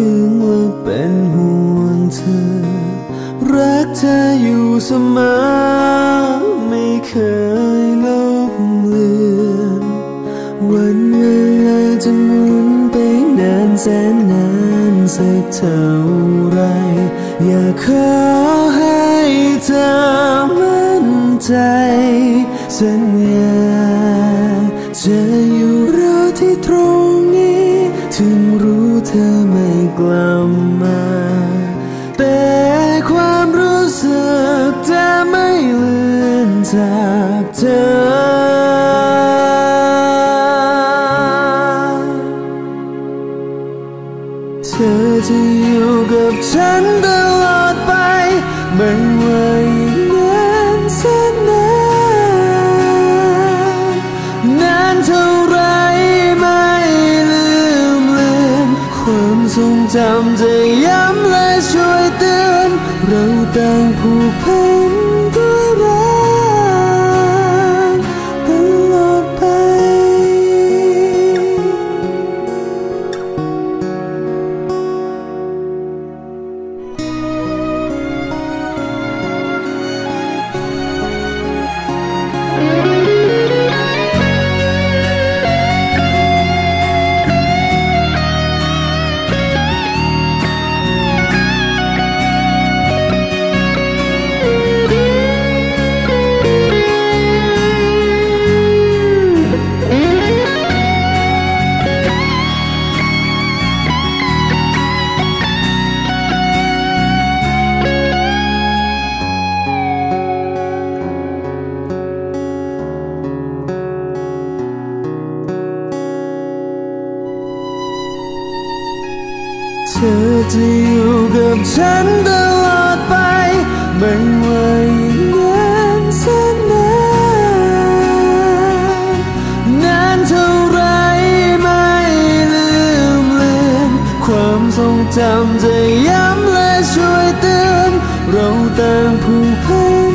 ถึงว่าเป็นห่วงเธอ รักเธออยู่เสมอ ไม่เคยลบเลือนวันเวลาจะหมุนไปนานแสนนานสักเท่าไร อยากขอให้เธอมั่นใจ สัญญาจะอยู่รอที่ตรงนี้ ถึงรู้เธอไม่ กลับมา แต่ความรู้สึกจะไม่ลืมจากเธอเธอจะอยู่กับฉัน ความทรงจำจ ธอจะอยู่กับฉันตลอดไป ไม่ว่าอีกนานแสนนานนานเท่าไรไม่ลืมเลือนความทรงจำจะย้ำและช่วยเตือนเราต่างผูกพัน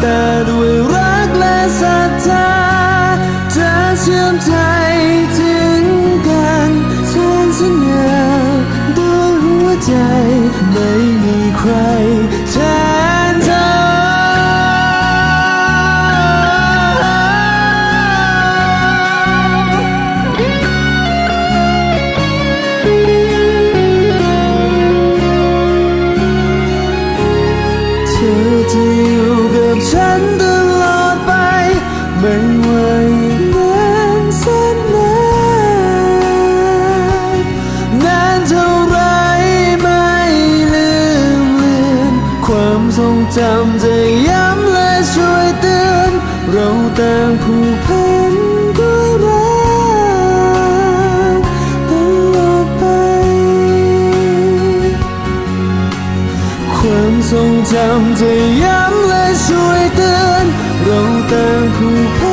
แต่ด้วยรักและศรัทธาจะเชื่อมใจถึงกันแทนสัญญาด้วยหัวใจไม่มีใคร อจะอยู่กับฉันตลอดไป ไม่ว่าอีกนานแสนนานนานเท่าไรไม่ลืมเลือนความทรงจำจะย้ำและช่วยเตือนเราต่างผู ทรงจำจะย้ำและช่วยเตือน เราต่างคู่